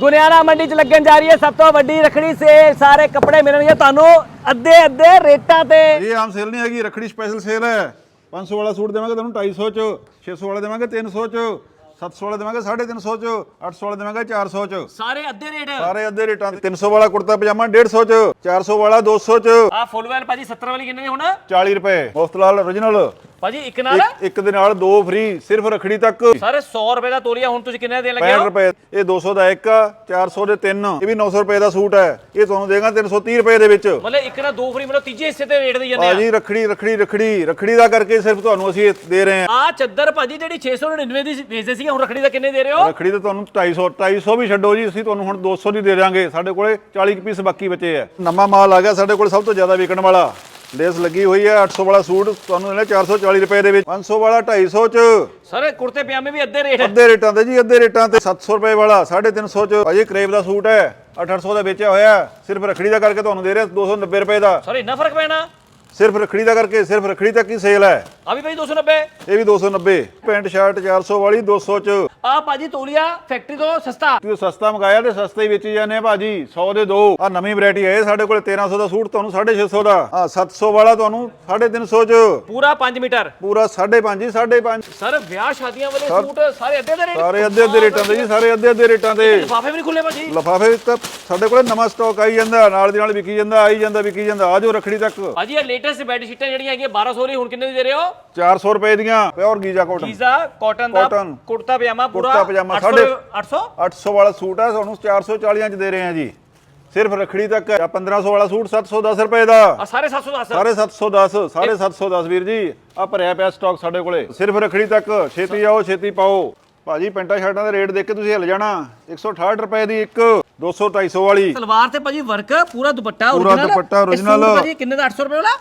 ਗੁਨਿਆਣਾ ਮੰਡੀ 'ਚ ਲੱਗਣ ਜਾ ਰਹੀ ਹੈ। ਸਭ ਤੋਂ ਵੱਡੀ ਰਖੜੀ ਸੇਲ ਸਾਰੇ ਕੱਪੜੇ ਮਿਲਣਗੇ ਤੁਹਾਨੂੰ। ਅੱਧੇ ਅੱਧੇ ਰੇਟਾਂ ਤੇ। ਇਹ ਆਮ ਸੇਲ ਨਹੀਂ ਹੈਗੀ ਰੱਖੜੀ ਸਪੈਸ਼ਲ ਸੇਲ ਹੈ। 500 ਵਾਲਾ ਸੂਟ ਦੇਵਾਂਗੇ ਤੁਹਾਨੂੰ 250 ਚ 600 ਵਾਲਾ ਦੇਵਾਂਗੇ 300 ਚ 700 ਵਾਲਾ ਦੇਵਾਂਗੇ 350 ਚ 800 ਵਾਲਾ ਦੇਵਾਂਗੇ 400 ਚ। ਸਾਰੇ ਅੱਧੇ ਰੇਟ। ਸਾਰੇ ਅੱਧੇ ਰੇਟਾਂ ਤੇ। 300 ਵਾਲਾ ਕੁੜਤਾ ਪਜਾਮਾ 150 ਚ 400 ਵਾਲਾ 200 ਚ। ਆ ਫੁੱਲ ਵੈਲ ਭਾਜੀ 70 ਵਾਲੀ ਕਿੰਨੇ ਦੀ ਹੁਣ? 40 ਰੁਪਏ। ਮੁਫਤਲਾਲ origignal ਭਾਜੀ ਇੱਕ ਨਾਲ? ਇੱਕ ਇੱਕ ਦੇ ਨਾਲ ਦੋ ਫ੍ਰੀ ਸਿਰਫ ਰੱਖੜੀ ਤੱਕ। ਸਾਰੇ 100 ਰੁਪਏ ਦਾ ਤੋਲੀਆ ਹੁਣ ਤੁਸੀਂ ਕਿੰਨੇ ਦੇਣ ਲੱਗੇ 65 ਹੋ? ਰੁਪਏ। ਇਹ 200 ਦਾ ਇੱਕ ਆ 400 ਦੇ ਤਿੰਨ। ਇਹ ਵੀ 900 ਰੁਪਏ ਦਾ ਸੂਟ ਹੈ। ਇਹ ਤੁਹਾਨੂੰ ਦੇਗਾ 330 ਰੁਪਏ ਦੇ ਵਿੱਚ। ਮਤਲਬ ਇੱਕ ਨਾਲ ਦੋ ਫਰੀ ਮਤਲਬ ਤੀਜੇ ਹਿੱਸੇ ਤੇ ਰੇਟ ਦੇ ਜਾਂਦੇ ਆ। ਭਾਜੀ ਰੱਖੜੀ ਰੱਖੜੀ ਰੱਖੜੀ। ਰੱਖੜੀ ਦਾ ਕਰਕੇ ਸਿਰਫ ਤੁਹਾਨੂੰ ਅਸੀਂ ਇਹ ਦੇ ਰਹੇ ਹਾਂ। ਆ ਚੱਦਰ ਭਾਜੀ ਜਿਹੜੀ 699 ਦੀ ਵੇਚਦੇ ਸੀਗੇ ਹੁਣ ਰਖੜੀ ਦਾ ਕਿੰਨੇ ਦੇ ਰਹੇ ਹੋ? ਰੱਖੜੀ ਤੇ ਤੁਹਾਨੂੰ 250 250 ਵੀ ਛੱਡੋ ਜੀ। ਅਸੀਂ ਤੁਹਾਨੂੰ ਹੁਣ 200 ਦੀ ਦੇ ਦਿਆਂਗੇ। ਸਾਡੇ ਕੋਲੇ 40 ਕੁ ਪੀਸ ਬਾਕੀ ਬਚੇ ਆ। ਨਵਾਂ ਮਾਲ ਆ ਗਿਆ ਸਾਡੇ ਕੋਲ ਸਭ ਤੋਂ ਜ਼ਿਆਦਾ ਵਿਕਣ ਵਾਲਾ। ਲੇਸ ਲੱਗੀ ਹੋਈ ਹੈ 800 ਵਾਲਾ ਸੂਟ ਤੁਹਾਨੂੰ ਦੇਣਾ 440 ਰੁਪਏ ਦੇ ਵਿੱਚ 500 ਵਾਲਾ 250 ਚ। ਸਾਰੇ ਕੁੜਤੇ ਪਜਾਮੇ ਵੀ ਅੱਧੇ ਰੇਟ ਅੱਧੇ ਰੇਟਾਂ ਤੇ ਜੀ ਅੱਧੇ ਰੇਟਾਂ ਤੇ 700 ਰੁਪਏ ਵਾਲਾ 350 ਚ। ਭਾਜੀ ਕਰੇਬ ਦਾ ਸੂਟ ਹੈ 800 ਦਾ ਵੇਚਿਆ ਹੋਇਆ। ਸਿਰਫ ਰੱਖੜੀ ਦਾ ਕਰਕੇ ਤੁਹਾਨੂੰ ਦੇ ਰਿਹਾ 290 ਰੁਪਏ ਦਾ। ਸਾਰੇ ਇੰਨਾ ਫ਼ਰਕ ਪੈਣਾ? ਸਿਰਫ ਰੱਖੜੀ ਦਾ ਕਰਕੇ ਸਿਰਫ ਰੱਖੜੀ ਤੱਕ ਹੀ ਸੇਲ ਹੈ। ਆ ਵੀ ਭਾਈ 290 ਇਹ ਵੀ 290 ਪੈਂਟ ਸ਼ਰਟ 400 ਵਾਲੀ 200 ਚ। ਆ ਭਾਜੀ ਤੋਲੀਆ ਫੈਕਟਰੀ ਤੋਂ ਸਸਤਾ। ਤੁਸੀਂ ਸਸਤਾ ਮੰਗਾਇਆ ਤੇ ਸਸਤੇ ਹੀ ਵੇਚੀ ਜਾਂਦੇ ਆ ਭਾਜੀ 100 ਦੇ ਦੋ। ਆ ਨਵੀਂ ਵੈਰਾਈਟੀ ਹੈ ਸਾਡੇ ਕੋਲ 1300 ਦਾ ਸੂਟ ਤੁਹਾਨੂੰ 650 ਦਾ। ਆ 700 ਵਾਲਾ ਤੁਹਾਨੂੰ 350 ਚ। ਪੂਰਾ 5 ਮੀਟਰ। ਪੂਰਾ 5.5 ਜੀ 5.5 ਸਰ ਵਿਆਹ ਸ਼ਾਦੀਆਂ ਵਾਲੇ ਸੂਟ ਸਾਰੇ ਅੱਧੇ ਦੇ ਰੇਟ ਸਾਰੇ ਅੱਧੇ ਅੱਧੇ ਰੇਟਾਂ ਤੇ ਜੀ ਸਾਰੇ ਅੱਧੇ ਅੱਧੇ ਰੇਟਾਂ ਤੇ ਲਿਫਾਫੇ ਵੀ ਨਹੀਂ ਖੁੱਲੇ ਭਾਜੀ? ਲਫਾਫੇ ਤਾਂ ਸਾਡੇ ਕੋਲ ਨਵਾਂ ਸਟਾਕ ਆਈ ਜਾਂਦਾ ਨਾਲ ਦੀ ਨਾਲ ਵਿਕੀ ਜਾਂਦਾ ਆਈ ਜਾਂਦਾ ਵਿਕੀ ਜਾਂਦਾ। ਆਜੋ ਰੱਖੜੀ ਤੱਕ। ਭਾਜੀ ਇਹ ਲੇਟੈਸਟ ਬੈੱਡ ਸ਼ੀਟਾਂ ਜਿਹੜੀਆਂ ਹੈਗੀਆਂ 1200 ਦੀ ਹੁਣ ਕਿੰਨੇ ਦੀ ਦੇ ਰਹੇ ਹੋ? 400 ਰੁਪਏ ਦੀਆਂ pure Giza cotton Giza cotton ਦਾ Cotton। ਕੁੜਤਾ ਪਜਾਮਾ ਪੂਰਾ ਕੁੜਤਾ ਪਜਾਮਾ 800 ਸਾਢੇ- 800 800 ਵਾਲਾ ਸੂਟ ਹੈ ਤੁਹਾਨੂੰ 440 ਚ ਦੇ ਰਹੇ ਹਾਂ ਜੀ। ਸਿਰਫ ਰੱਖੜੀ ਤੱਕ ਹੈ 1500 ਵਾਲਾ ਸੂਟ 710 ਰੁਪਏ ਦਾ। ਆ। ਸਾਰੇ 710 ਸਾਰੇ 710 ਸਾਰੇ 710 ਵੀਰ ਜੀ ਆ ਭਰਿਆ ਪਿਆ ਸਟਾਕ ਸਾਡੇ ਕੋਲੇ। ਸਿਰਫ ਰੱਖੜੀ ਤੱਕ ਛੇਤੀ ਆਓ ਛੇਤੀ ਪਾਓ। ਭਾਜੀ ਪੈਂਟਾ ਸ਼ਰਟਾਂ ਦੇ ਰੇਟ ਦੇਖ ਕੇ ਤੁਸੀਂ ਹਿੱਲ ਜਾਣਾ। 168 ਰੁਪਏ ਦੀ ਇੱਕ 200 250 ਵਾਲੀ। ਸਲਵਾਰ ਤੇ ਭਾਜੀ ਵਰਕ ਪੂਰਾ ਦੁਪੱਟਾ ਪੂਰਾ original। ਦੁਪੱਟਾ ਇਹ original। ਸੂਟ ਭਾਜੀ ਕਿੰਨੇ ਦਾ? 800 ਰੁਪਏ ਵਾਲਾ?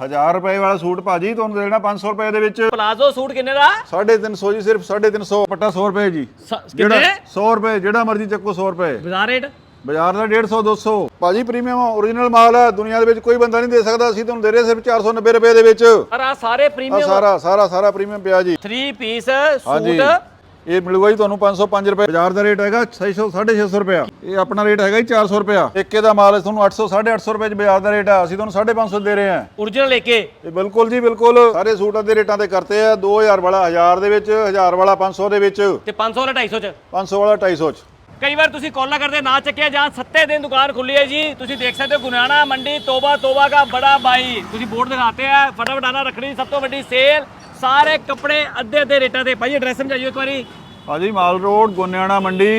1000 ਰੁਪਏ ਵਾਲਾ ਸੂਟ ਭਾਜੀ ਤੁਹਾਨੂੰ ਦੇਣਾ 500 ਰੁਪਏ ਦੇ ਵਿੱਚ। ਪਲਾਜ਼ੋ ਸੂਟ ਕਿੰਨੇ ਦਾ? 350 ਜੀ ਸਿਰਫ 350 ਪੱਟਾ 100 ਰੁਪਏ ਜੀ। ਸ- ਜਿਹੜਾ ਕਿੰਨੇ? 100 ਰੁਪਏ ਜਿਹੜਾ ਮਰਜ਼ੀ ਚੱਕੋ 100 ਰੁਪਏ। ਬਾਜ਼ਾਰ ਰੇਟ? ਬਾਜ਼ਾਰ ਦਾ 150 200 ਭਾਜੀ ਪ੍ਰੀਮੀਅਮ ਓਰੀਜਨਲ ਮਾਲ ਹੈ। ਦੁਨੀਆ ਦੇ ਵਿੱਚ ਕੋਈ ਬੰਦਾ ਨਹੀਂ ਦੇ ਸਕਦਾ। ਅਸੀਂ ਤੁਹਾਨੂੰ ਦੇ ਰਹੇ ਸਿਰਫ 490 ਰੁਪਏ ਦੇ ਵਿੱਚ। ਪਰ ਆ ਸਾਰੇ ਪ੍ਰੀਮੀਅਮ ਸਾਰਾ ਸਾਰਾ ਸਾਰਾ ਪ੍ਰੀਮੀਅਮ ਪਿਆ ਜੀ। 3 ਪੀਸ ਹਾਂਜੀ। ਸੂਟ। ਇਹ ਮਿਲੂਗਾ ਜੀ ਤੁਹਾਨੂੰ 505 ਰੁਪਏ। ਬਾਜ਼ਾਰ ਦਾ ਰੇਟ ਹੈਗਾ 600 650 ਰੁਪਏ ਇਹ ਆਪਣਾ ਰੇਟ ਹੈਗਾ ਜੀ 400 ਰੁਪਏ ਇੱਕੇ ਦਾ ਮਾਲ ਤੁਹਾਨੂੰ 800 850 ਰੁਪਏ ਚ ਬਾਜ਼ਾਰ ਦਾ ਰੇਟ ਹੈ। ਅਸੀਂ ਤੁਹਾਨੂੰ 550 ਦੇ ਰਹੇ ਹਾਂ। Origignal ਲੈ ਕੇ? ਇਹ ਬਿਲਕੁਲ ਜੀ ਬਿਲਕੁਲ। ਸਾਰੇ ਸੂਟਾਂ ਦੇ ਰੇਟਾਂ ਤੇ ਕਰਤੇ ਆ। 2000 ਵਾਲਾ 1000 ਦੇ ਵਿੱਚ 1000 ਵਾਲਾ 500 ਦੇ ਵਿੱਚ। ਤੇ 500 ਵਾਲਾ 250 ਚ? 500 ਵਾਲਾ 250 ਚ। ਕਈ ਵਾਰ ਤੁਸੀਂ ਕਾਲਾਂ ਕਰਦੇ ਨਾ ਚੱਕਿਆ ਜਾਂ ਸੱਤੇ ਦਿਨ ਦੁਕਾਨ ਖੁੱਲੀ ਹੈ ਜੀ। ਤੁਸੀਂ ਦੇਖ ਸਕਦੇ ਹੋ ਗੁਨਾਣਾ ਮੰਡੀ ਤੋਬਾ ਤੋਬਾ ਦਾ ਬੜਾ ਬਾਈ। ਤੁਸੀਂ ਬੋਰਡ ਦਿਖਾਤੇ ਆ ਫਟਾਫਟ ਆਣਾ ਰੱਖਣੀ ਸਭ ਤੋਂ ਵੱਡੀ ਸੇਲ ਸਾਰੇ ਕੱਪੜੇ ਅੱਧੇ ਅੱਧੇ ਰੇਟਾਂ ਤੇ। ਭਾਜੀ ਐਡਰੈਸ ਸਮਝਾਈਓ ਇੱਕ ਵਾਰੀ। ਭਾਜੀ ਮਾਲ ਰੋਡ, ਗੋਨਿਆਣਾ ਮੰਡੀ।